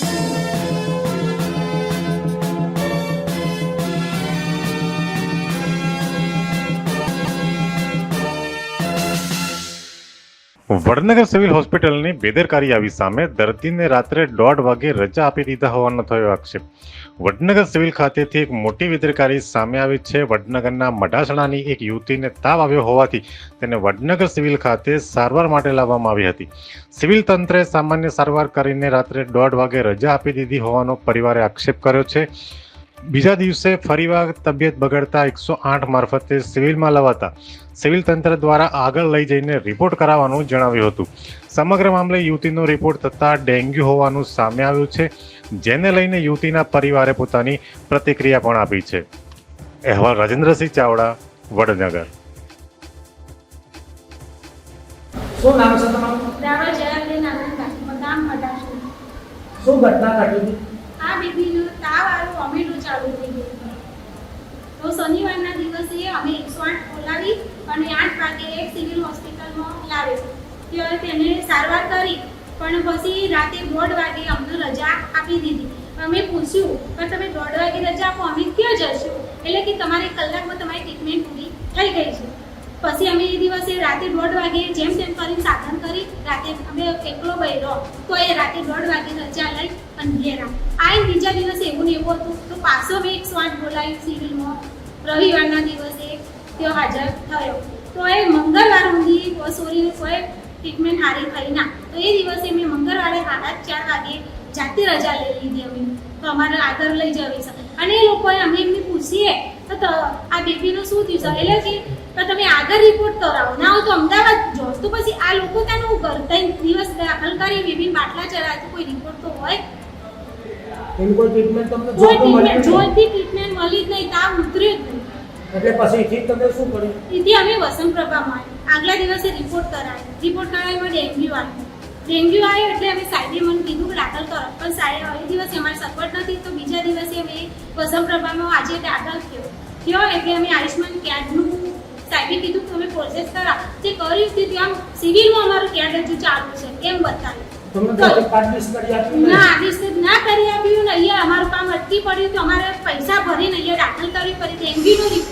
Thank you. Vadnagar civil હોસ્પિટલની બેદરકારી આવી સામે દર્દીને રાત્રે દોઢ વાગે રજા આપી દીધા હોવાનો થયો આક્ષેપ. વડનગર સિવિલ ખાતેથી એક મોટી બેદરકારી સામે આવી છે. વડનગરના મઢાસણાની એક યુવતીને તાવ આવ્યો હોવાથી તેને વડનગર સિવિલ ખાતે સારવાર માટે લાવવામાં આવી હતી. સિવિલ તંત્રે સામાન્ય સારવાર કરીને રાત્રે દોઢ વાગે રજા આપી દીધી હોવાનો પરિવારે આક્ષેપ કર્યો છે. બીજા દિવસે ફરીવાર તબિયત બગડતા એકસો આઠ મારફતે સિવિલમાં લવાતા સિવિલ તંત્ર દ્વારા આગળ લઈ જઈને રિપોર્ટ કરાવવાનું જણાવ્યું હતું. સમગ્ર મામલે યુવતીનો રિપોર્ટ થતાં ડેન્ગ્યુ હોવાનું સામે આવ્યું છે જેને લઈને યુવતીના પરિવારે પોતાની પ્રતિક્રિયા પણ આપી છે. અહેવાલ રાજેન્દ્રસિંહ ચાવડા વડનગર. શું નામ છે તમારું? ઘટના ઘટી હતી? આ બેબીનું તાવ આવ્યો વોમિટો ચાલુ થઈ ગયું તો શનિવારના દિવસે અમે એકસો આઠ બોલાવી અને આઠ વાગે એક સિવિલ હોસ્પિટલમાં લાવ્યો. ત્યારે તેને સારવાર કરી, પણ પછી રાતે દોઢ વાગે અમને રજા આપી દીધી. અમે પૂછ્યું કે તમે દોઢ વાગે રજા આપો, અમે ક્યાં જશું? એટલે કે તમારી કલાકમાં તમારી ટ્રીટમેન્ટ પૂરી થઈ ગઈ છે. પછી અમે એ દિવસે રાતે દોઢ વાગે જેમ તેમ કરીને સાધન કરી, રાતે અમે એકલો બહેરો તો એ રાતે દોઢ વાગે રજા લઈ અને ઘેરા આ બીજા દિવસે એવું ને એવું હતું, તો પાછો મેં એક આઠ બોલાવ્યું સિવિલમાં. રવિવારના દિવસે તેઓ હાજર થયો. તો એ મંગળવાર સુધી સોરીને કોઈ ટ્રીટમેન્ટ હારી થઈ ના. તો એ દિવસે મેં મંગળવારે સાડા ચાર વાગે જાતે રજા લઈ લીધી અમે. તો અમારે આગળ લઈ જવી છે. અને એ લોકોએ અમે એમને પૂછીએ, તો ત- આ બેબીનું શું થયું છે? એટલે કે તો તમે આગળ રિપોર્ટ કરાવો ના હોય તો અમદાવાદ જો તો પછી આ લોકો ત્યાંનું ત્રણ દિવસ દાખલ કરી બેબી બાટલા ચડાવે કોઈ રિપોર્ટ તો હોય? કોઈ ટ્રીટમેન્ટ તમને જો ટ્રીટમેન્ટ છે? ટ્રીટમેન્ટ મળી જ નહીં તાવ ઉતર્યો જ નહીં. એટલે ઠીક તમે શું કર્યું તેથી અમે વસંત પ્રભામાં આગલા દિવસે રિપોર્ટ કરાયો. રિપોર્ટ કરાવ્યો ડેન્ગ્યુ આવ્યો. ડેન્ગ્યુ આવ્યો એટલે અમે સાહેબે મને કીધું કે દાખલ કરો. પણ સાહેબ એ દિવસે અમારે સગવડ નથી તો બીજા દિવસે અમે વસંતપ્રભામાં આજે દાખલ થયો. થયો એટલે અમે આયુષ્માન કાર્ડનું સાહેબે કીધું કે તમે પ્રોસેસ કરા જે કરી તે આમ સિવિલમાં અમારું કાર્ડ હજુ ચાલુ છે એમ બતાવ્યું? ના? ના કરી આપ્યું ને અહીંયા અમારું કામ અટકી પડ્યું તો અમારે પૈસા ભરીને અહીંયા દાખલ કરવી પડી. ડેન્ગ્યુનો રિપોર્ટ